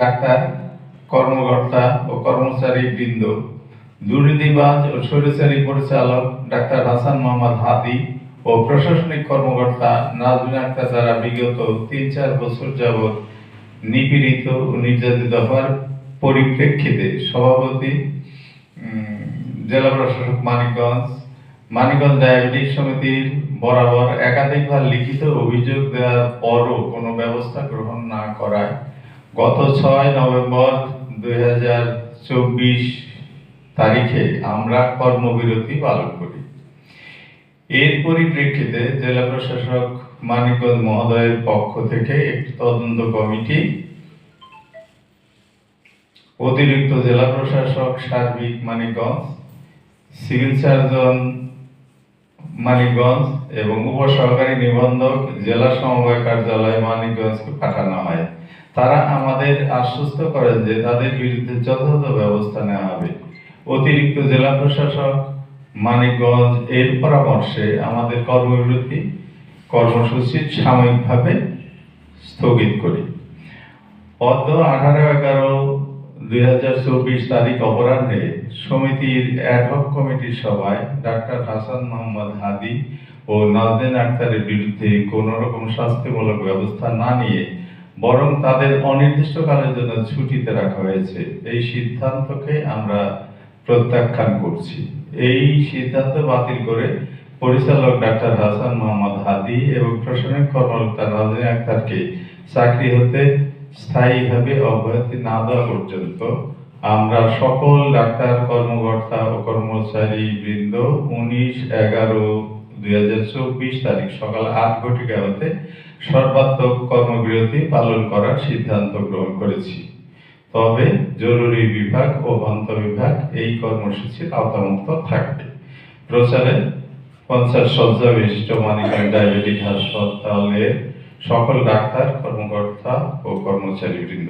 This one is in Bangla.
ডাক্তার, কর্মকর্তা ও কর্মচারী বৃন্দ, দুর্নীতিবাজ ও স্বৈরাচারী পরিচালক ডাক্তার হাসান মোহাম্মদ হাদি ও প্রশাসনিক কর্মকর্তা নাজমিন আক্তার দ্বারা বিগত তিন চার বছর যাবৎ নিপীড়িত ও নির্যাতিত হওয়ার পরিপ্রেক্ষিতে সভাপতি জেলা প্রশাসক মানিকগঞ্জ মানিকগঞ্জ ডায়াবেটিক সমিতির বরাবর একাধিকবার লিখিত অভিযোগ দেওয়ার পরও কোনো ব্যবস্থা গ্রহণ না করায় গত ছয় নভেম্বর দুই হাজার চব্বিশ তারিখে আমরা কর্মবিরতি পালন করি। এর পরিপ্রেক্ষিতে জেলা প্রশাসক মানিকগঞ্জ মহোদয়ের পক্ষ থেকে একটি তদন্ত কমিটি, অতিরিক্ত জেলা প্রশাসক সার্বিক মানিকগঞ্জ, সিভিল সার্জন মানিকগঞ্জ এবং উপসহকারী নিবন্ধক জেলা সমবায় কার্যালয় মানিকগঞ্জকে পাঠানো হয়। তারা আমাদের আশ্বস্ত করেন যে তাদের বিরুদ্ধে যথাযথ ব্যবস্থা নেওয়া হবে। অতিরিক্ত জেলা প্রশাসক মানিকগঞ্জ এর পরামর্শে আমাদের কর্মবিরতি কর্মসূচি সাময়িকভাবে স্থগিত করি। অদ্য আঠারো এগারো দুই হাজার চব্বিশ তারিখ অপরাহ্নে সমিতির অ্যাডহক কমিটির সভায় ডাক্তার হাসান মোহাম্মদ হাদি ও নাজদিন আক্তারের বিরুদ্ধে কোনো রকম শাস্তিমূলক ব্যবস্থা না নিয়ে বরং তাদের অনির্দিষ্টকালের জন্য ছুটিতে রাখা হয়েছে। এই সিদ্ধান্তকে আমরা প্রত্যাখ্যান করছি। এই সিদ্ধান্ত বাতিল করে পরিচালক ডাক্তার হাসান মোহাম্মদ হাদি এবং প্রশাসনিক কর্মকর্তা নাজরিন আক্তারকে চাকরি হতে স্থায়ীভাবে অব্যাহতি না দেওয়া পর্যন্ত আমরা সকল ডাক্তার, কর্মকর্তা ও কর্মচারী বৃন্দ উনিশ এগারো দুই তারিখ সকাল আট ঘটিকা হতে সর্বাত্মক কর্মবিরতি পালন করার সিদ্ধান্ত গ্রহণ করেছি। তবে জরুরি বিভাগ ও অন্ত বিভাগ এই কর্মসূচির আওতামুক্ত থাকবে। প্রচারে পঞ্চাশ সজ্জা বিশিষ্ট মানিকগঞ্জ ডায়াবেটিক হাসপাতালের সকল ডাক্তার, কর্মকর্তা ও কর্মচারী বৃন্দ